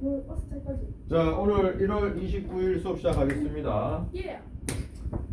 오늘 버스 탈 거지? 자 오늘 1월 29일 수업 시작하겠습니다. 예.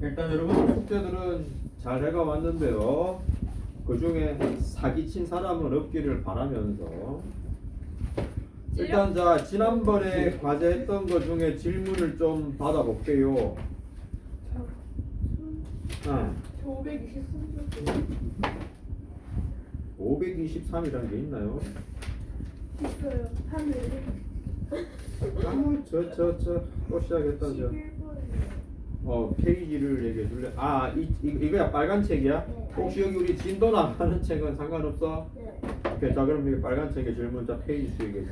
일단 여러분 숙제들은 잘 해가 왔는데요. 그 중에 사기친 사람은 없기를 바라면서 일단 자 지난번에 과제했던 것 중에 질문을 좀 받아볼게요. 아, 저 523점 523이라는 게 있나요? 있어요. 하늘 아저 저저또 시작했다 저. 11번이요. 어 페이지를 얘기해 줄래? 아 이, 이, 이거야 빨간 책이야? 네. 혹시 여기 우리 진도 나가는 책은 상관없어? 네. 오케이 자 그럼 이게 빨간 책의 질문 자 페이지 수 얘기해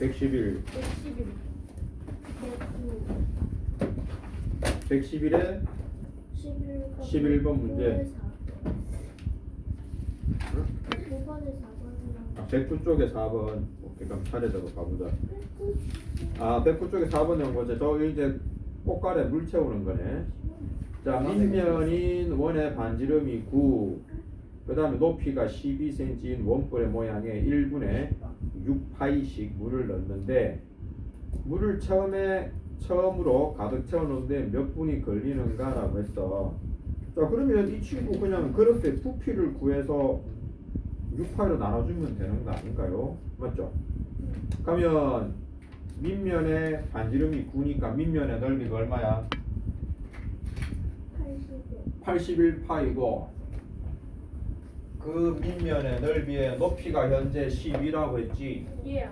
111. 111 111. 111에 11번 11번 문제. 5번에 4번이랑 아, 109 쪽에 4번 그럼 차례대로 가보자. 아109 쪽에 4번 연 거죠 저 이제 꽃갈에 물 채우는 거네. 자 밑면인 원의 반지름이 9 그 다음에 높이가 12cm인 원뿔의 모양의 1분의 6파이씩 물을 넣는데 물을 처음에 처음으로 가득 채워놓는데 몇 분이 걸리는가라고 했어. 자 그러면 이 친구 그냥 그렇게 부피를 구해서 6파이로 나눠주면 되는 거 아닌가요? 맞죠? 그러면 밑면의 반지름이 9니까 밑면의 넓이가 얼마야? 80. 81파이고 그 밑면의 넓이의 높이가 현재 10이라고 했지 예.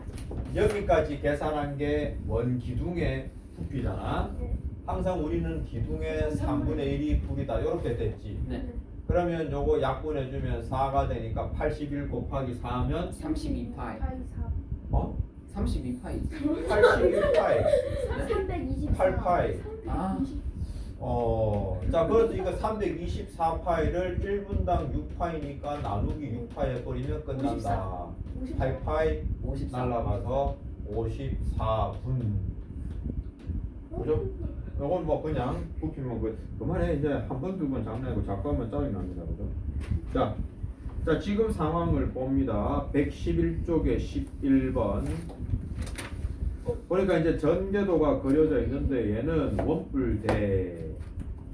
여기까지 계산한 게 원 기둥의 부피잖아 네. 항상 우리는 기둥의 3분의 1이 불이다 이렇게 됐지 네. 그러면 요거 약분해 주면 4가 되니까 81 곱하기 4하면 32파이. 8, 4. 어? 32파이. 81파이 324. 8파이 아. 어, 자, 그래서 이거 324파이를 1분당 6파이니까 나누기 6파이 해 버리면 끝난다. 8파이 54. 날라가서 54분. 그죠? 이건 뭐 그냥 부피면 그, 그만해. 이제 한 번, 두 번 장난이고 자꾸 하면 짜증 납니다. 그죠? 자, 자, 지금 상황을 봅니다. 111쪽에 11번. 그러니까 이제 전개도가 그려져 있는데 얘는 원뿔대.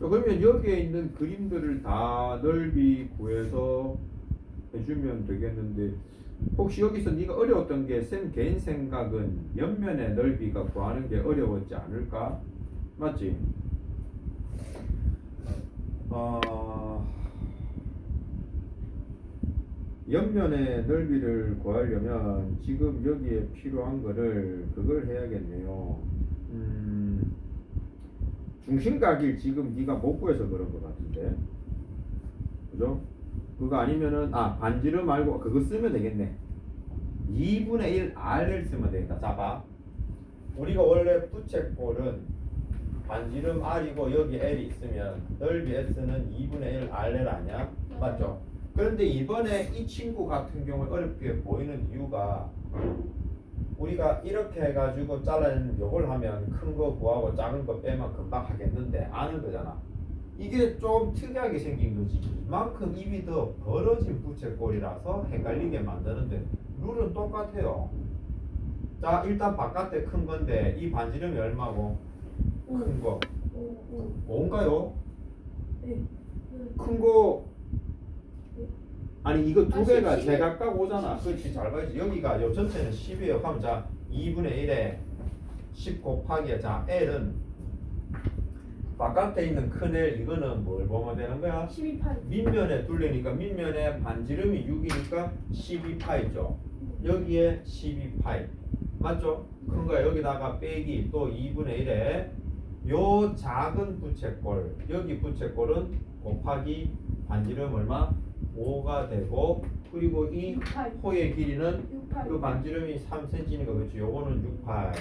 자, 그러면 여기에 있는 그림들을 다 넓이 구해서 해주면 되겠는데 혹시 여기서 네가 어려웠던 게 쌤 개인 생각은 옆면의 넓이가 구하는 게 어려웠지 않을까? 맞지? 어... 옆면의 넓이를 구하려면 지금 여기에 필요한 거를 그걸 해야겠네요. 음, 중심각일 지금 네가 못 구해서 그런 것 같은데, 그죠? 그거 아니면은 아 반지름 말고 그거 쓰면 되겠네. 2분의 1 R을 쓰면 되겠다. 자 봐. 우리가 원래 부채꼴은 반지름 R이고 여기 L이 있으면 넓이 S는 2분의 1 RL 아니야? 맞죠? 그런데 이번에 이 친구 같은 경우에 어렵게 보이는 이유가 우리가 이렇게 해가지고 잘라낸 요걸 하면 큰 거 구하고 작은 거 빼면 금방 하겠는데 아는 거잖아. 이게 좀 특이하게 생긴 거지. 이만큼 입이 더 벌어진 부채꼴이라서 헷갈리게 만드는데 룰은 똑같아요. 자 일단 바깥에 큰 건데 이 반지름이 얼마고? 큰 거. 5, 5. 뭔가요? 네. 큰거 아니 이거 두 아, 개가 10, 제각각 오잖아 10, 그렇지 잘 봐야지 여기가 요 전체는 10이에요 그럼 자 2분의 1에 10 곱하기 자 L은 바깥에 있는 큰 L 이거는 뭘 보면 되는 거야? 12파이. 밑면에 둘레니까 밑면에 반지름이 6이니까 12파이죠 여기에 12파이 맞죠? 큰 거야 여기다가 빼기 또 2분의 1에 요 작은 부채꼴 여기 부채꼴은 곱하기 반지름 얼마? 5가 되고 그리고 이 6파이. 호의 길이는 6파이. 그 반지름이 3cm니까 그렇지 요거는 6파이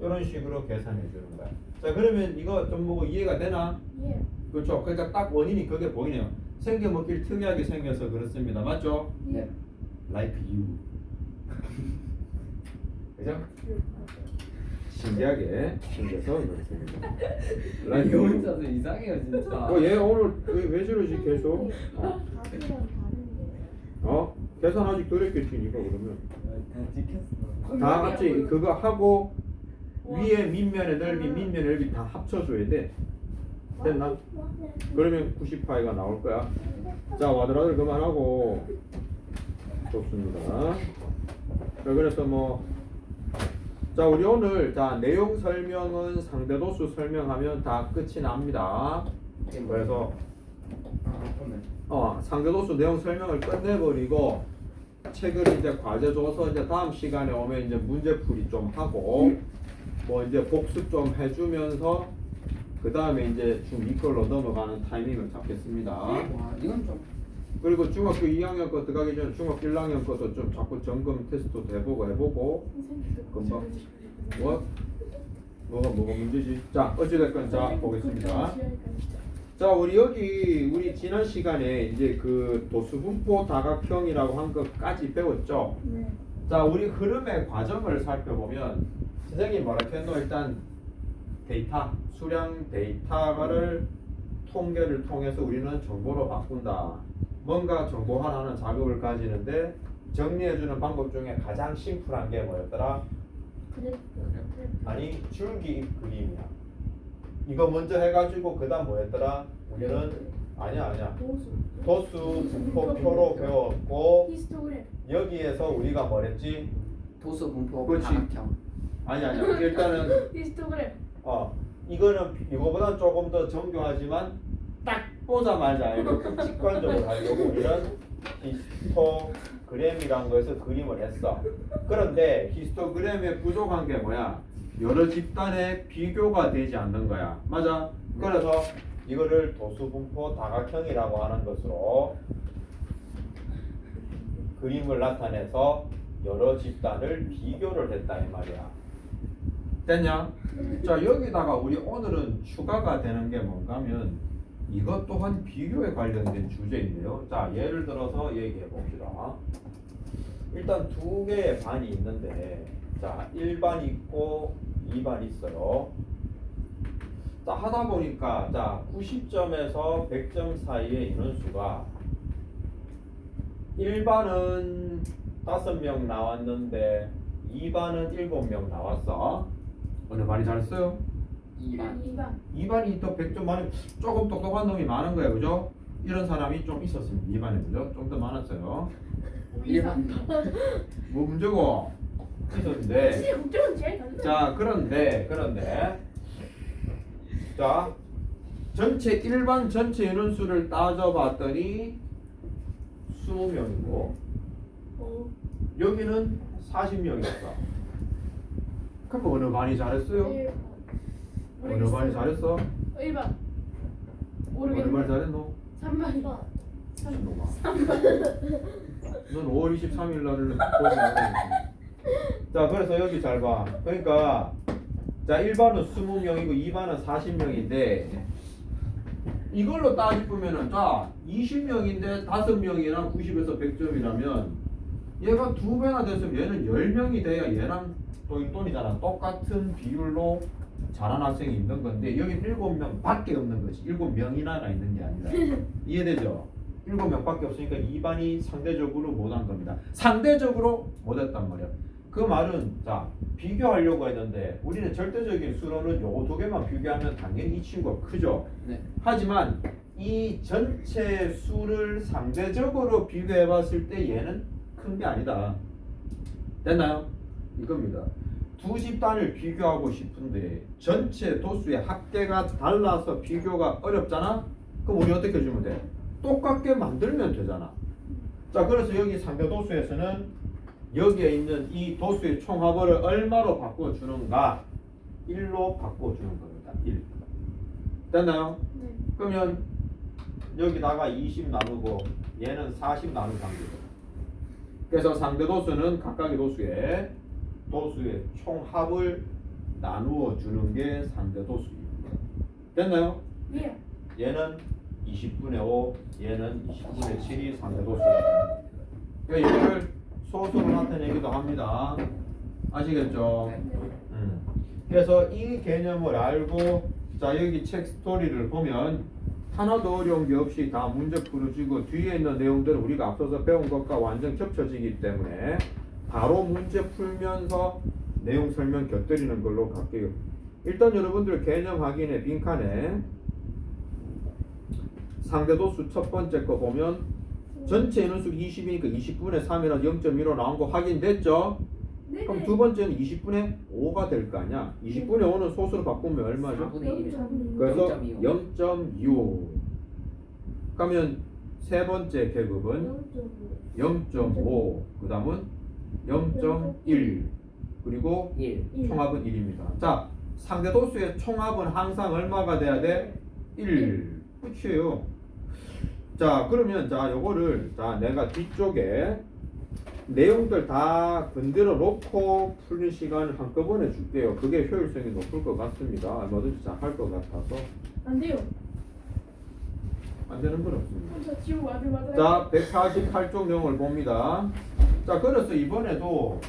이런 식으로 계산해 주는 거야 자 그러면 이거 좀 보고 이해가 되나? 예. 그렇죠 그러니까 딱 원인이 그게 보이네요 생겨먹기를 특이하게 생겨서 그렇습니다 맞죠? 예. like you 그죠? 네. 신기하게 생겨서 그렇습니다 이 like you 혼자서 이상해요 진짜. 어, 얘 오늘 왜, 왜 저러지 계속? 어? 어? 계산 아직 덜 했겠지 니가 그러면 다 찍혔어. 다 같이 그거 하고 와. 위에 밑면의 넓이 밑면의 넓이 다 합쳐줘야 돼 됐나? 그러면 90파이가 나올 거야 자 와드라들 그만하고 좋습니다 자 그래서 뭐 자 우리 오늘 자 내용 설명은 상대도수 설명하면 다 끝이 납니다 그래서 어 상대도수 내용 설명을 끝내버리고 책을 이제 과제 줘서 이제 다음 시간에 오면 이제 문제풀이 좀 하고 뭐 이제 복습 좀 해주면서 그 다음에 이제 중 2걸로 넘어가는 타이밍을 잡겠습니다. 와 이건 좀 그리고 중학교 2학년 거 들어가기 전에 중학교 1학년 것도 좀 자꾸 점검 테스트도 해보고 해보고 금방. 뭐 뭐가 뭐가 문제지? 자 어찌됐건 자 보겠습니다. 자 우리 여기 우리 지난 시간에 이제 그 도수분포 다각형이라고 한 것까지 배웠죠. 네. 자 우리 흐름의 과정을 살펴보면 선생님이 뭐라 했노 일단 데이터 수량 데이터를 통계를 통해서 우리는 정보로 바꾼다 뭔가 정보 하나는 작업을 가지는데 정리해주는 방법 중에 가장 심플한 게 뭐였더라 그래. 아니 줄기 그림이야 이거 먼저 해가지고 그 다음 뭐였더라 우리는 아니야 아니야 도수. 도수 분포 표로 배웠고. 여기에서 우리가 뭐랬지 도수 분포. 다각형. 아니 아니야 일단은 히스토그램. 어 이거는 이거보다 조금 더 정교하지만 딱 보자마자 이렇게 직관적으로 하려고 우리는 히스토그램이란 거에서 그림을 했어. 그런데 히스토그램에 부족한 게 뭐야? 여러 집단의 비교가 되지 않는 거야. 맞아? 그래서 이거를 도수분포 다각형이라고 하는 것으로 그림을 나타내서 여러 집단을 비교를 했다 이 말이야. 됐냐? 자 여기다가 우리 오늘은 추가가 되는 게 뭔가면 이것 또한 비교에 관련된 주제인데요. 자 예를 들어서 얘기해 봅시다. 일단 두 개의 반이 있는데 자 1반 있고 2반 있어요. 자 하다 보니까 자 90점에서 100점 사이의 인원수가 1반은 5명 나왔는데 2반은 7명 나왔어. 어느 반이 잘했어요? 2반. 2반. 2반이 더 100점 많은 조금 똑똑한 놈이 많은 거예요. 그죠? 이런 사람이 좀 있었습니다. 2반에 그죠? 좀 더 많았어요. 1반. 뭐 문제고 있었는데. 자 그런데 그런데 자 전체 일반 전체 인원수를 따져봤더니 20명이고 어. 여기는 40명이었어. 그럼 어느 반이 잘했어요? 일. 어느 반이 잘했어? 1반. 어느 모르겠네. 반이 잘했노? 3반. 놈아. 넌 5월 23일 날을 보지 않았지. 자, 그래서 여기 잘 봐. 그러니까 자, 1반은 20명이고 2반은 40명인데 이걸로 따지면은 자, 20명인데 5명이나 90에서 100점이라면 얘가 두 배나 됐으면 얘는 10명이 돼야 얘랑 또이돈이잖아 똑같은 비율로 잘한 학생이 있는 건데 여기 7명 밖에 없는 거지. 7명이나가 있는 게 아니라. 이해되죠? 7명 밖에 없으니까 2반이 상대적으로 못한 겁니다. 상대적으로 못했단 말이야. 그 말은 자 비교하려고 했는데 우리는 절대적인 수로는 요거 두 개만 비교하면 당연히 이 친구가 크죠. 네. 하지만 이 전체 수를 상대적으로 비교해 봤을 때 얘는 큰 게 아니다. 됐나요? 이겁니다. 두 집단을 비교하고 싶은데 전체 도수의 합계가 달라서 비교가 어렵잖아? 그럼 우리 어떻게 해주면 돼? 똑같게 만들면 되잖아. 자, 그래서 여기 상대 도수에서는 여기에 있는 이 도수의 총합을 얼마로 바꿔주는가? 1로 바꿔주는 겁니다. 1. 됐나요? 네. 그러면 여기다가 20 나누고 얘는 40 나눈 관계죠. 그래서 상대 도수는 각각의 도수의 도수의 총합을 나누어 주는 게 상대 도수입니다. 됐나요? 예. 얘는 20분의 5, 얘는 20분의 7이 상대 도수입니다. 그러니까 소수로 나타내기도 합니다. 아시겠죠? 네. 음. 그래서 이 개념을 알고 자 여기 책 스토리를 보면 하나도 어려운 게 없이 다 문제 풀어지고 뒤에 있는 내용들은 우리가 앞서서 배운 것과 완전 겹쳐지기 때문에 바로 문제 풀면서 내용 설명 곁들이는 걸로 갈게요. 일단 여러분들 개념 확인의 빈칸에 상대도수 첫 번째 거 보면 전체 인원수 20이니까 20분의 3이라 0.15 나온 거 확인됐죠? 네네. 그럼 두 번째는 20분의 5가 될 거 아니야? 20분의 5는 소수로 바꾸면 얼마죠? 4분의 1 그래서 0.25. 0.25 그러면 세 번째 계급은 0.5 그 다음은 0.1 그리고 1 총합은 1입니다. 자 상대 도수의 총합은 항상 얼마가 돼야 돼? 1 끝이에요. 자 그러면 자 요거를 자 내가 뒤쪽에 내용들 다 건드려 놓고 풀는 시간을 한꺼번에 줄게요. 그게 효율성이 높을 것 같습니다. 얼마든지 잘 할 것 같아서. 안 돼요. 안 되는 건 없습니다 맞아요. 자, 148쪽 내용을 봅니다. 자, 그래서 이번에도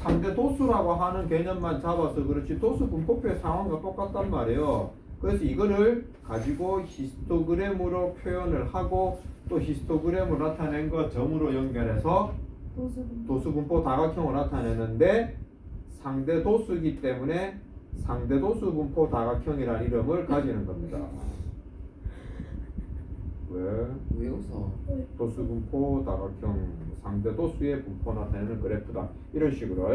상대 도수라고 하는 개념만 잡아서 그렇지 도수 분포표의 상황과 똑같단 말이에요. 그래서 이거를 가지고 히스토그램으로 표현을 하고 또 히스토그램으로 나타낸 거 점으로 연결해서 도수. 도수 분포 다각형을 나타내는데 상대 도수이기 때문에 상대 도수 분포 다각형이라는 이름을 가지는 겁니다. 왜? 왜 웃어 도수 분포 다각형 상대 도수의 분포 나타내는 그래프다 이런 식으로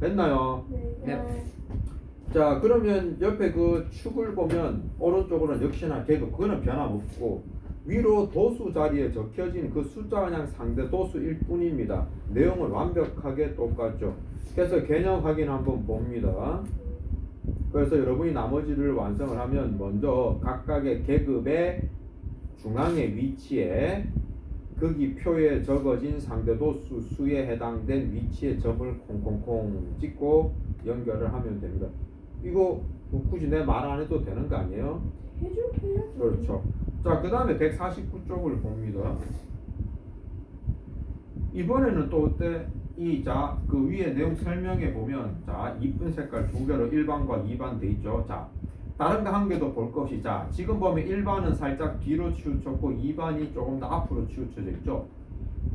됐나요? 네. 네. 자 그러면 옆에 그 축을 보면 오른쪽으로는 역시나 계급 그거는 변함없고 위로 도수 자리에 적혀진 그 숫자가 그냥 상대 도수일 뿐입니다 내용은 완벽하게 똑같죠 그래서 개념 확인 한번 봅니다 그래서 여러분이 나머지를 완성을 하면 먼저 각각의 계급의 중앙의 위치에 거기 표에 적어진 상대도수 수에 해당된 위치에 점을 콩콩콩 찍고 연결을 하면 됩니다. 이거 뭐 굳이 내 말 안 해도 되는 거 아니에요? 그렇죠. 자, 그 다음에 149쪽을 봅니다. 이번에는 또 어때? 이, 자, 그 위에 내용 설명에 보면, 자, 이쁜 색깔 두 개로 1반과 2반 돼 있죠. 자, 다른 거 한 개도 볼것 없이, 자, 지금 보면 1반은 살짝 뒤로 치우쳤고, 2반이 조금 더 앞으로 치우쳐져 있죠.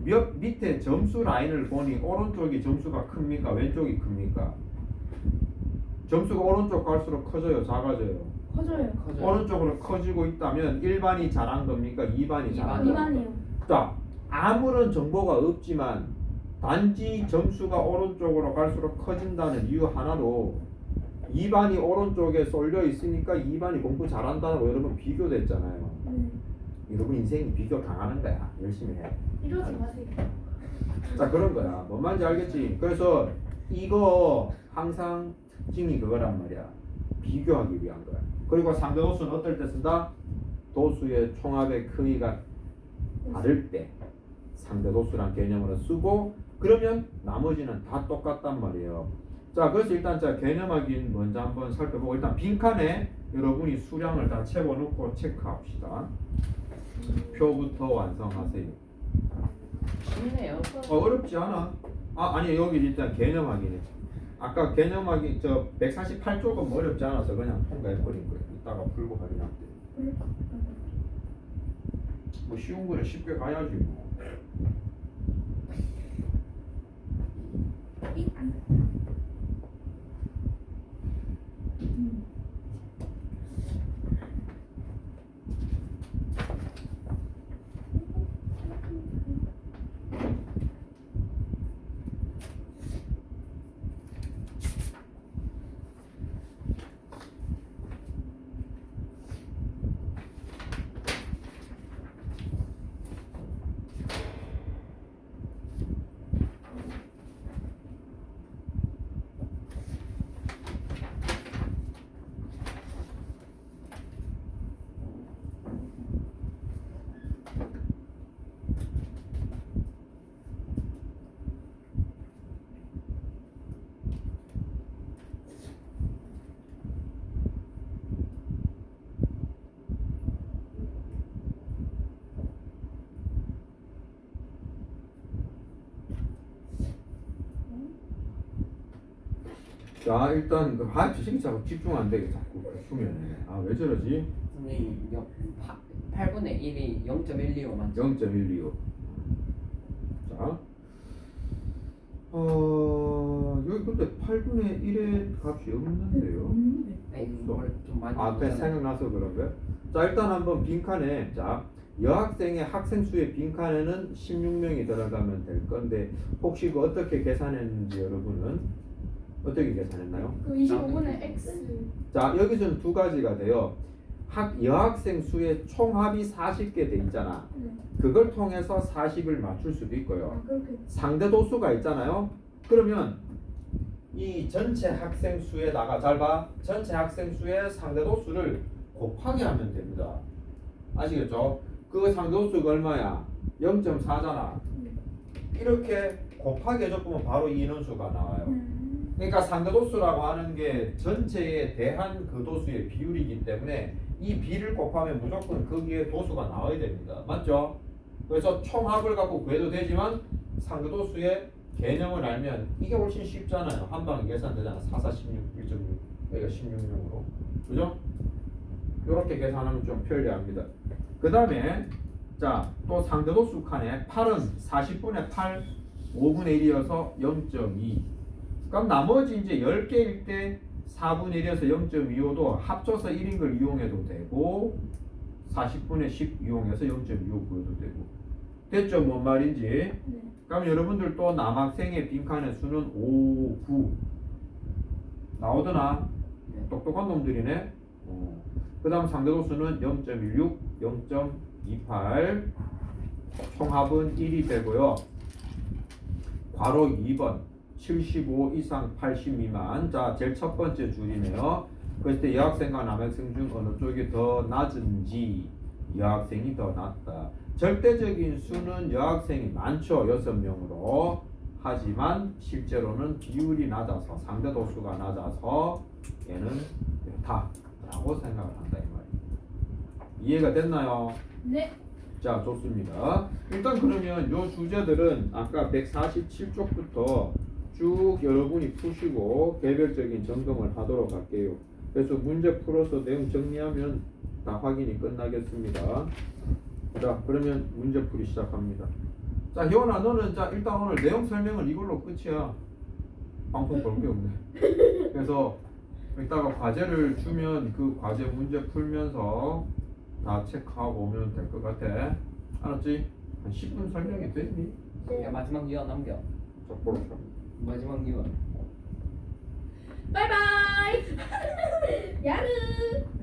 몇, 밑에 점수 라인을 보니, 오른쪽이 점수가 큽니까? 왼쪽이 큽니까? 점수가 오른쪽 갈수록 커져요, 작아져요? 커져요. 커져요 오른쪽으로 커지고 있다면 1반이 잘한 겁니까? 2반이 잘한 겁니까? 이반이요. 자, 아무런 정보가 없지만 단지 점수가 오른쪽으로 갈수록 커진다는 이유 하나로 2반이 오른쪽에 쏠려 있으니까 2반이 공부 잘한다고 여러분 비교됐잖아요. 네. 여러분 인생이 비교 당하는 거야. 열심히 해. 이러지 마세요. 자 그런 거야. 뭔 말인지 알겠지? 그래서 이거 항상 특징이 그거란 말이야. 비교하기 위한 거야. 그리고 상대도수는 어떨 때 쓴다? 도수의 총합의 크기가 다를 때 상대도수란 개념으로 쓰고 그러면 나머지는 다 똑같단 말이에요. 자 그래서 일단 자 개념 확인 먼저 한번 살펴보고 일단 빈칸에 여러분이 수량을 다 채워놓고 체크합시다. 표부터 완성하세요. 쉽네요 어, 어렵지 않아. 아, 아니 여기 일단 개념 확인해. 아까 개념 확인 저 148쪽은 어렵지 않아서 그냥 통과해 버린 거예요. 이따가 풀고 확인할게. 뭐 쉬운 거는 쉽게 가야지 뭐. 자 일단 그 아, 지식이 자꾸 집중 안 되게 자꾸 수면에 아왜 저러지? 선생님 8분의 1이 0.125 맞죠? 0.125. 자, 어 여기 근데 8분의 1의 값이 없는데요. 없는데. 네, 이걸 좀 많이 앞에 보잖아요. 생각나서 그런 거요? 자 일단 한번 빈칸에 자 여학생의 학생 수의 빈칸에는 16명이 들어가면 될 건데 혹시 그 어떻게 계산했는지 여러분은 어떻게 계산했나요? 그 25분의 X. 자 여기서는 두 가지가 돼요. 학 여학생 수의 총합이 40개 돼 있잖아. 네. 그걸 통해서 40을 맞출 수도 있고요. 아 그렇게. 상대 도수가 있잖아요. 그러면 이 전체 학생 수에다가 잘 봐. 전체 학생 수의 상대 도수를 곱하기 하면 됩니다. 아시겠죠? 그 상대 도수가 얼마야? 0.4잖아. 이렇게 곱하기 해줘보면 바로 이 인원수가 나와요. 음. 그러니까 상대 도수라고 하는 게 전체에 대한 그 도수의 비율이기 때문에 이 비를 곱하면 무조건 거기에 도수가 나와야 됩니다. 맞죠? 그래서 총합을 갖고 구해도 되지만 상대 도수의 개념을 알면 이게 훨씬 쉽잖아요. 한 방에 계산되잖아. 4, 4, 16, 1.6 여기가 16명으로 그죠? 이렇게 계산하면 좀 편리합니다. 그 다음에 자 또 상대 도수 칸에 8은 40분의 8, 5분의 1이어서 0.2 그럼 나머지 이제 10개일 때 4분의 1에서 0.25도 합쳐서 1인 걸 이용해도 되고 40분의 10 이용해서 0.25 구해도 되고 됐죠? 뭔 말인지 네. 그럼 여러분들 또 남학생의 빈칸의 수는 5, 9 나오더나? 네. 똑똑한 놈들이네 어. 그 다음 상대도수는 0.16, 0.28 총합은 1이 되고요 괄호 2번 75 이상 80 미만 자 제일 첫 번째 줄이네요 그랬을 때 여학생과 남학생 중 어느 쪽이 더 낮은지 여학생이 더 낮다 절대적인 수는 여학생이 많죠 6명으로 하지만 실제로는 비율이 낮아서 상대 도수가 낮아서 얘는 이렇다 라고 생각을 한다 이 말이에요 이해가 됐나요? 네. 자 좋습니다. 일단 그러면 요 주제들은 아까 147쪽부터 쭉 여러분이 푸시고 개별적인 점검을 하도록 할게요. 그래서 문제 풀어서 내용 정리하면 다 확인이 끝나겠습니다. 자 그러면 문제 풀이 시작합니다. 자 희원아 너는 자 일단 오늘 내용 설명은 이걸로 끝이야. 방송 볼 게 없네. 그래서 이따가 과제를 주면 그 과제 문제 풀면서 다 체크하고 오면 될 것 같아. 알았지? 한 10분 설명이 됐니? 야, 마지막 유언 남겨. 자, 보러 마지막 유언. 바이바이. 야르.